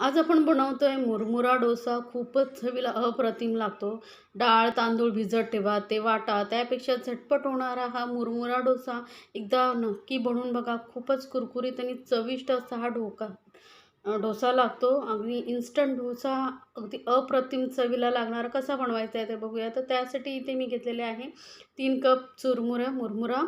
आज आपण बनवतोय मुरमुरा डोसा. खूपच चवीला अप्रतिम लागतो. डाळ तांदूळ भिजत ठेवा. ते वाटा त्यापेक्षा झटपट होणारा हा मुरमुरा डोसा एकदा नक्की बनवून बघा. खूपच कुरकुरीत आणि चविष्ट असा हा ढोका डोसा लागतो. अगदी इन्स्टंट डोसा अगदी अप्रतिम चवीला लागणारा. कसा बनवायचा आहे ते बघूया. तर त्यासाठी इथे मी घेतलेले आहे तीन कप चुरमुरा मुरमुरा.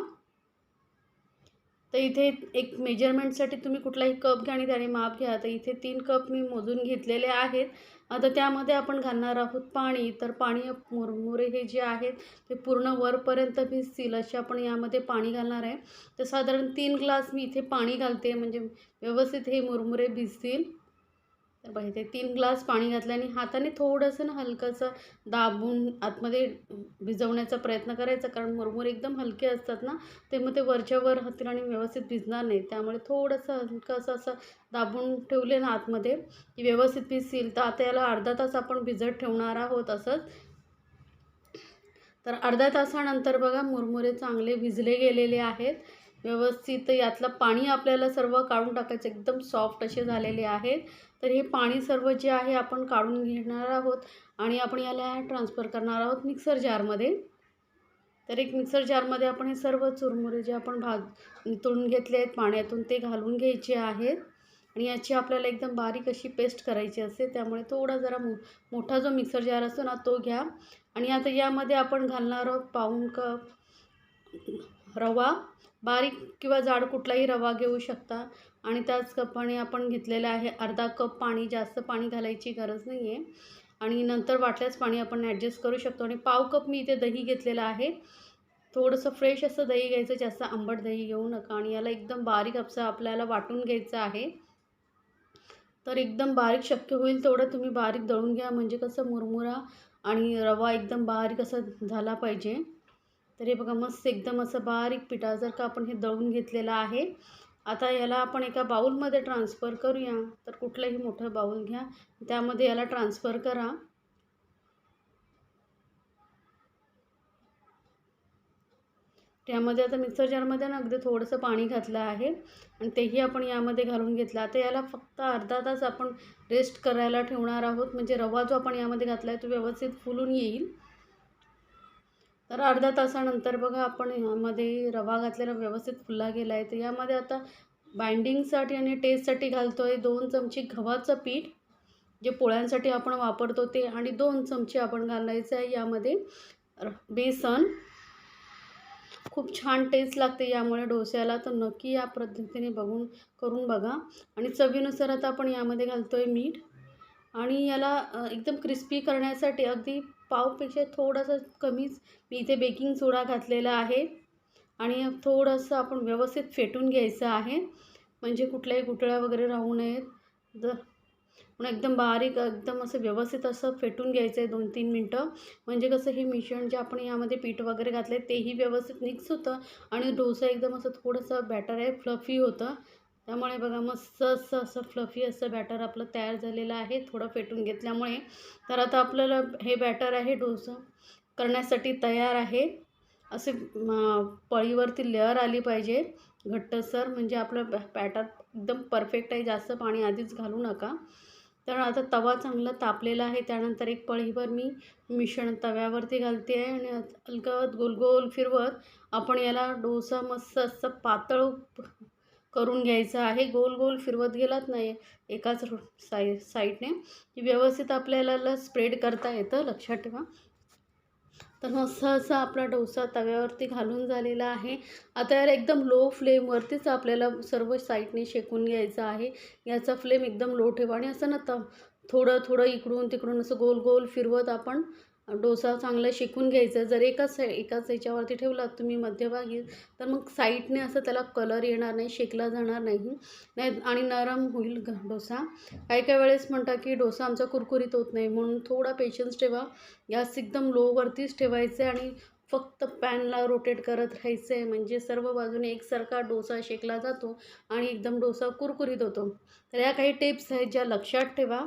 तर इथे एक मेजरमेंटसाठी तुम्ही कुठलाही कप घ्या आणि त्याने माप घ्या. तर इथे तीन कप मी मोजून घेतलेले आहेत. आता त्यामध्ये आपण घालणार आहोत पाणी. तर पाणी मुरमुरे हे जे आहेत ते पूर्ण वरपर्यंत भिजतील असे आपण यामध्ये पाणी घालणार आहे. तर साधारण तीन ग्लास मी इथे पाणी घालते. म्हणजे व्यवस्थित हे मुरमुरे भिजतील. तर बघा इथे तीन ग्लास पाणी घातलं आणि हाताने थोडंसं ना हलकंसं दाबून आतमध्ये भिजवण्याचा प्रयत्न करायचा. कारण मुरमुरे एकदम हलके असतात ना ते मग ते वरच्या वर राहतील आणि व्यवस्थित भिजणार नाही त्यामुळे थोडंसं हलकंसं असं दाबून ठेवले ना आतमध्ये की व्यवस्थित भिजतील. तर आता याला अर्धा तास आपण भिजत ठेवणार आहोत असंच. तर अर्ध्या तासानंतर बघा मुरमुरे चांगले भिजले गेलेले आहेत. व्यवस्थित यातलं पाणी आपल्याला सर्व काढून टाकायचं. एकदम सॉफ्ट असे झालेले आहेत. तर हे पाणी सर्व जे आहे आपण काढून घेणार आहोत आणि आपण याला ट्रान्सफर करणार आहोत मिक्सर जारमध्ये तर एक मिक्सर जारमध्ये आपण हे सर्व चुरमुरे जे आपण भाज नितळून घेतले आहेत पाण्यातून ते घालून घ्यायचे आहेत. आणि याची आपल्याला एकदम बारीक अशी पेस्ट करायची असते त्यामुळे थोडा जरा मो मोठा जो मिक्सर जार असतो ना तो घ्या. आणि आता यामध्ये आपण घालणार आहोत पाऊण कप रवा. बारीक किंवा जाड कुठलाही रवा घेऊ शकता. आणि त्याच कपाने आपण घेतलेलं आहे अर्धा कप पाणी जास्त पाणी घालायची गरज नाही आहे आणि नंतर वाटल्यास पाणी आपण ॲडजस्ट करू शकतो. आणि पाव कप मी इथे दही घेतलेलं आहे. थोडंसं फ्रेश असं दही घ्यायचं जास्त आंबट दही घेऊ नका. आणि याला एकदम बारीक असं आपल्याला वाटून घ्यायचं आहे. तर एकदम बारीक शक्य होईल तेवढं तुम्ही बारीक दळून घ्या. म्हणजे कसं मुरमुरा आणि रवा एकदम बारीक असं झाला पाहिजे. तर हे बघा मस्त एकदम असं बारीक पिठा जर का आपण हे दळून घेतलेलं आहे आता याला आपण एका बाऊलमध्ये ट्रान्सफर करूया. तर कुठलंही मोठं बाऊल घ्या. त्यामध्ये याला ट्रान्सफर करा. त्यामध्ये आता मिक्सर जारमध्ये ना अगदी थोडंसं पाणी घातलं आहे. आणि तेही आपण यामध्ये घालून घेतलं. आता याला फक्त अर्धा तास आपण रेस्ट करायला ठेवणार आहोत. म्हणजे रवा जो आपण यामध्ये घातला आहे तो व्यवस्थित फुलून येईल. तर अर्धा तासानंतर बघा आपण यामध्ये रवा घातलेला व्यवस्थित फुल्ला गेला आहे तर यामध्ये आता बाइंडिंगसाठी आणि टेस्टसाठी घालतो आहे दोन चमचे गव्हाचं पीठ जे पोळ्यांसाठी आपण वापरतो ते आणि दोन चमचे आपण घालायचं आहे यामध्ये बेसन. खूप छान टेस्ट लागते यामुळे डोस्याला तर नक्की या पद्धतीने बघून करून बघा. आणि चवीनुसार आता आपण यामध्ये घालतो आहे मीठ. आणि याला एकदम क्रिस्पी करण्यासाठी अगदी पावपेक्षा थोडंसं कमीच मी इथे बेकिंग सोडा घातलेला आहे. आणि थोडंसं आपण व्यवस्थित फेटून घ्यायचं आहे. म्हणजे कुठल्याही गुठळ्या वगैरे राहू नयेत. जर पण एकदम बारीक एकदम असं व्यवस्थित असं फेटून घ्यायचं आहे दोन तीन मिनटं. म्हणजे कसं हे मिश्रण जे आपण यामध्ये पीठ वगैरे घातलं आहे तेही व्यवस्थित मिक्स होतं. आणि डोसा एकदम असं थोडंसं बॅटर आहे फ्लफी होतं. त्यामुळे बघा मस्त असं असं फ्लफी असं बॅटर आपलं तयार झालेलं आहे. थोडं फेटून घेतल्यामुळे. तर आता आपल्याला हे बॅटर आहे डोसा करण्यासाठी तयार आहे. असे पळीवरती लेअर आली पाहिजे. घट्टसर म्हणजे आपलं बॅटर एकदम परफेक्ट आहे. जास्त पाणी आधीच घालू नका. तर आता तवा चांगला तापलेला आहे. त्यानंतर एक पळीभर मी मिश्रण तव्यावरती घालते आहे आणि हलकं गोल गोल फिरवत आपण याला डोसा मस्त असं पातळ करून घ्यायचं आहे. गोल गोल फिरवत गेलात नाही. एकाच साई साईडने. की व्यवस्थित आपल्याला स्प्रेड करता येतं लक्षात ठेवा. तर मस्त असा आपला डोसा तव्यावरती घालून झालेला आहे. आता यार एकदम लो फ्लेमवरतीच आपल्याला सर्व साईडने शेकून घ्यायचं आहे. याचा फ्लेम एकदम लो ठेवा आणि असं ना त थोडं थोडं इकडून तिकडून असं गोल गोल फिरवत आपण डोसा चांगला शेकून घ्यायचा. जर एकाच एकाच याच्यावरती ठेवलात तुम्ही मध्यभागी तर मग साईडने असं त्याला कलर येणार नाही शेकला जाणार नाही. नाही आणि नरम होईल डोसा. काही काही वेळेस म्हणता की डोसा आमचा कुरकुरीत होत नाही म्हणून थोडा पेशन्स ठेवा. गॅस एकदम लोवरतीच ठेवायचं आहे आणि फक्त पॅनला रोटेट करत राहायचं. आहे म्हणजे सर्व बाजूने एकसारखा डोसा शेकला जातो आणि एकदम डोसा कुरकुरीत होतो. तर या काही टिप्स आहेत ज्या लक्षात ठेवा.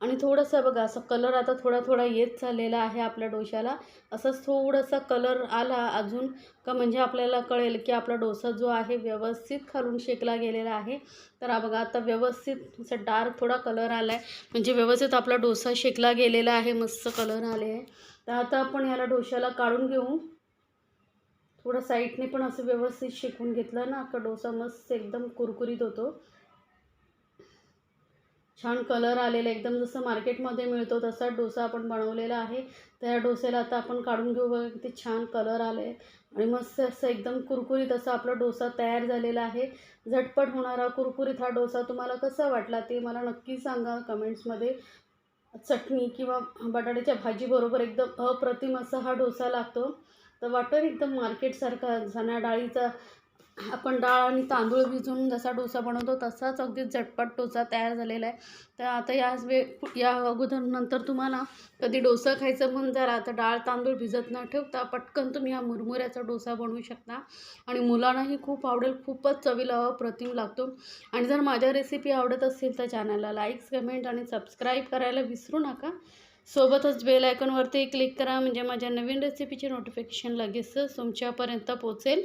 आणि थोडंसं बघा असं कलर आता थोडा थोडा येत चाललेला आहे आपल्या डोशाला असंच थोडासा कलर आला अजून का म्हणजे आपल्याला कळेल की आपला डोसा जो आहे व्यवस्थित खालून शेकला गेलेला आहे. तर बघा आता व्यवस्थित असं डार्क थोडा कलर आला आहे म्हणजे व्यवस्थित आपला डोसा शेकला गेलेला आहे मस्त कलर आले आहे. तर आता आपण याला डोशाला काढून घेऊ. थोडं साईडने पण असं व्यवस्थित शेकून घेतलं ना का डोसा मस्त एकदम कुरकुरीत होतो. छान कलर आलेला एकदम जसं मार्केटमध्ये मिळतो तसा डोसा आपण बनवलेला आहे. त्या डोसेला आता आपण काढून घेऊ बघा किती छान कलर आले आणि मस्त असं एकदम कुरकुरीत असा आपला डोसा तयार झालेला आहे. झटपट होणारा कुरकुरीत हा डोसा तुम्हाला कसा वाटला ते मला नक्की सांगा कमेंट्समध्ये चटणी किंवा बटाट्याच्या भाजीबरोबर एकदम अप्रतिम असा हा डोसा लागतो. तर वाटेल एकदम मार्केटसारखा चणा डाळीचा आपण डाळ आणि तांदूळ भिजवून जसा डोसा बनवतो तसाच अगदी झटपट डोसा तयार झालेला आहे. तर आता याच वे या अगोदर नंतर तुम्हाला कधी डोसा खायचं मन झाला तर डाळ तांदूळ भिजत न ठेवता पटकन तुम्ही हा मुरमुऱ्याचा डोसा बनवू शकता. आणि मुलांनाही खूप आवडेल खूपच चवीला अप्रतिम लागतो. आणि जर माझ्या रेसिपी आवडत असतील तर चॅनलला लाईक्स कमेंट आणि सबस्क्राईब करायला विसरू नका. सोबतच बेल आयकॉनवरती क्लिक करा म्हणजे माझ्या नवीन रेसिपीचे नोटिफिकेशन लगेचच तुमच्यापर्यंत पोचेल